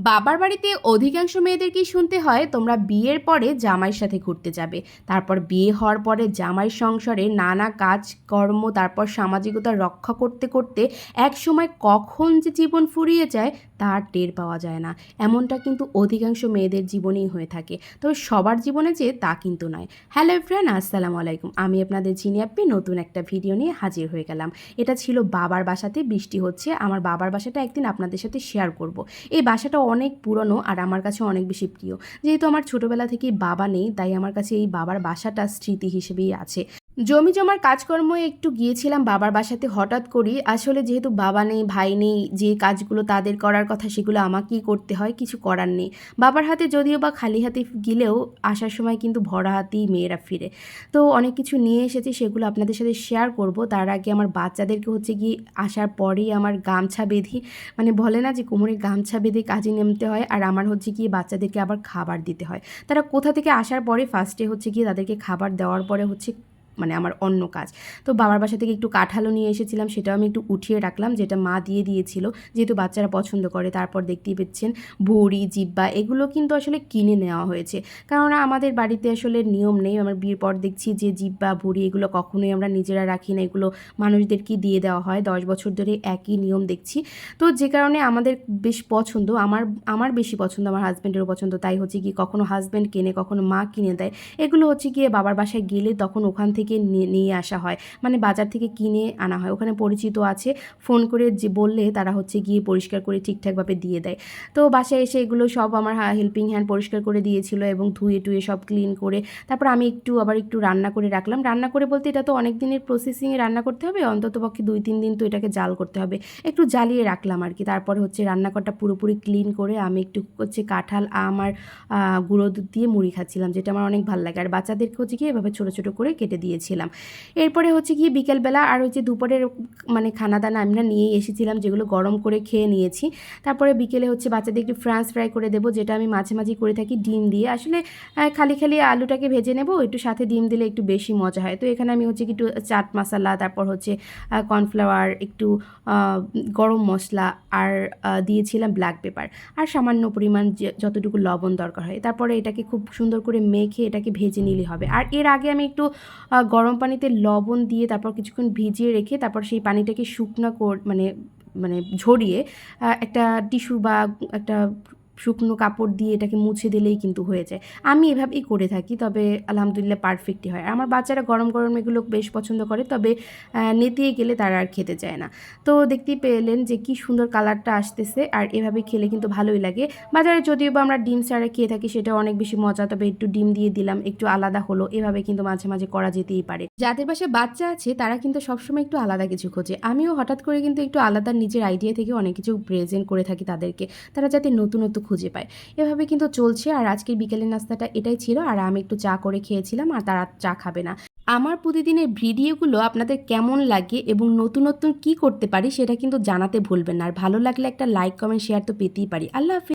বাবার বাড়িতে অধিকাংশ মেয়েদেরকেই শুনতে হয়? তোমরা বিয়ের পরে জামাইয়ের সাথে ঘুরতে যাবে। তারপর বিয়ে হওয়ার পরে জামাই সংসারে নানা কাজ, কর্ম, তারপর সামাজিকতা রক্ষা করতে করতে এক সময় কখন যে জীবন ফুরিয়ে যায় তার টের পাওয়া যায় না। এমনটা কিন্তু অধিকাংশ মেয়েদের জীবনেই হয়ে থাকে। তবে সবার জীবনে যে তা কিন্তু নয়। হ্যালো ফ্রেন্ড আসসালামু আলাইকুম। আমি আপনাদের আপনি নতুন একটা ভিডিও নিয়ে হাজির হয়ে গেলাম। এটা ছিল বাবার বাসাতে, বৃষ্টি হচ্ছে। আমার বাবার বাসাটা একদিন আপনাদের সাথে শেয়ার করব। এই বাসাটা অনেক পুরনো আর আমার কাছে অনেক বেশি প্রিয়। যেহেতু আমার ছোটোবেলা থেকেই বাবা নেই, তাই আমার কাছে এই বাবার বাসাটা স্মৃতি হিসেবেই আছে। জমি জমার কাজকর্ম একটু গিয়েছিলাম বাবার বাসাতে হঠাৎ করি আসলে যেহেতু বাবা নেই, ভাই নেই, যে কাজগুলো তাদের করার কথা সেগুলো আমাকেই করতে হয়, কিছু করার নেই। বাবার হাতে যদিও বা খালি হাতে গেলেও আসার সময় কিন্তু ভরা হাতেই মেয়েরা ফিরে। তো অনেক কিছু নিয়ে এসেছি, সেগুলো আপনাদের সাথে শেয়ার করব। তার আগে আমার বাচ্চাদেরকে হচ্ছে কি আসার পরেই আমার গামছা বেঁধি মানে বলে না যে কোমরে গামছা বেঁধে কাজে নামতে হয় আর আমার হচ্ছে গিয়ে বাচ্চাদেরকে আবার খাবার দিতে হয়। তারা কোথা থেকে আসার পরে ফার্স্টে হচ্ছে গিয়ে তাদেরকে খাবার দেওয়ার পরে হচ্ছে মানে আমার অন্য কাজ। তো বাবার বাসা থেকে একটু কাঁঠালও নিয়ে এসেছিলাম, সেটাও আমি একটু উঠিয়ে রাখলাম, যেটা মা দিয়ে দিয়েছিল। যেহেতু বাচ্চারা পছন্দ করে, তারপর দেখতেই পাচ্ছেন বড়ি জিব্বা এগুলো কিন্তু আসলে কিনে নেওয়া হয়েছে। কারণ আমাদের বাড়িতে আসলে নিয়ম নেই, আমার বিয়ের পর দেখছি যে জিব্বা বুড়ি এগুলো কখনোই আমরা নিজেরা রাখি না, এগুলো মানুষদেরকেই দিয়ে দেওয়া হয়, দশ বছর ধরে একই নিয়ম দেখছি। তো যে কারণে আমাদের বেশ পছন্দ, আমার আমার বেশি পছন্দ, আমার হাজব্যান্ডেরও পছন্দ, তাই হচ্ছে কি কখনো হাজব্যান্ড কেনে, কখনো মা কিনে দেয়। এগুলো হচ্ছে গিয়ে বাবার বাসায় গেলে তখন ওখান থেকে নিয়ে নিয়ে আসা হয়। মানে বাজার থেকে কিনে আনা হয়। ওখানে পরিচিত আছে। ফোন করে যে বললে তারা হচ্ছে গিয়ে পরিষ্কার করে ঠিকঠাকভাবে দিয়ে দেয়। তো বাসায় এসে এগুলো সব আমার হেল্পিং হ্যান্ড পরিষ্কার করে দিয়েছিল এবং ধুয়ে টুয়ে সব ক্লিন করে। তারপর আমি একটু আবার একটু রান্না করে রাখলাম। রান্না করে বলতে এটা তো অনেক দিনের প্রসেসিংয়ে রান্না করতে হবে। অন্তত পক্ষে দুই, তিন দিন তো এটাকে জাল করতে হবে। একটু জ্বালিয়ে রাখলাম আর কি তারপরে হচ্ছে রান্নাঘরটা পুরোপুরি ক্লিন করে আমি একটু হচ্ছে কাঁঠাল, আম আর গুঁড়ো দুধ দিয়ে মুড়ি খাচ্ছিলাম, যেটা আমার অনেক ভালো লাগে। আর বাচ্চাদেরকে হচ্ছে কি এভাবে ছোটো ছোটো করে কেটে দিয়েছিলাম। এরপরে হচ্ছে গিয়ে বিকেলবেলা আর হচ্ছে দুপুরের মানে খানা দানা আমরা নিয়েই এসেছিলাম, যেগুলো গরম করে খেয়ে নিয়েছি। তারপরে বিকেলে হচ্ছে বাচ্চাদের একটু ফ্রান্স ফ্রাই করে দেবো, যেটা আমি মাঝে মাঝে করে থাকি ডিম দিয়ে। আসলে খালি খালি আলুটাকে ভেজে নেব, একটু সাথে ডিম দিলে একটু বেশি মজা হয়। তো এখানে আমি হচ্ছে কি একটু চাট মশলা, তারপর হচ্ছে কর্নফ্লাওয়ার একটু গরম মশলা আর দিয়েছিলাম ব্ল্যাক পেপার আর সামান্য পরিমাণ যতটুকু লবণ দরকার হয়। তারপরে এটাকে খুব সুন্দর করে মেখে এটাকে ভেজে নিলে হবে। আর এর আগে আমি একটু গরম পানিতে লবণ দিয়ে তারপর কিছুক্ষণ ভিজিয়ে রেখে তারপর সেই পানিটাকে শুকনো কর মানে মানে ঝরিয়ে একটা টিস্যু বা একটা শুকনো কাপড় দিয়ে এটাকে মুছে দিলেই কিন্তু হয়ে যায়। আমি এভাবেই করে থাকি, তবে আলহামদুলিল্লাহ পারফেক্টই হয়। আমার বাচ্চারা গরম গরম এগুলো বেশ পছন্দ করে, তবে নেতিয়ে গেলে তারা আর খেতে চায় না। তো দেখতেই পেলেন যে কি সুন্দর কালারটা আসতেছে, আর এভাবে খেলে কিন্তু ভালোই লাগে। বাজারে যদিও বা আমরা ডিম ছাড়া খেয়ে থাকি, সেটা অনেক বেশি মজা, তবে একটু ডিম দিয়ে দিলাম, একটু আলাদা হলো, এভাবে কিন্তু মাঝে মাঝে করা যেতেই পারে। যাদের পাশে বাচ্চা আছে, তারা কিন্তু সবসময় একটু আলাদা কিছু খোঁজে। আমিও হঠাৎ করে কিন্তু একটু আলাদা নিজের আইডিয়া থেকে অনেক কিছু প্রেজেন্ট করে থাকি তাদেরকে। তারা যাতে নতুনত্ব খুঁজে পায়। এভাবে কিন্তু চলছে আর আজকের বিকেলের নাস্তাটা এটাই ছিল। আর আমি একটু চা করে খেয়েছিলাম আর তারা চা খাবে না। আমার প্রতিদিনের ভিডিওগুলো আপনাদের কেমন লাগে এবং নতুন নতুন কী করতে পারি সেটা কিন্তু জানাতে ভুলবেন না। আর ভালো লাগলে একটা লাইক কমেন্ট শেয়ার তো পেতেই পারি। আল্লাহ হাফিজ।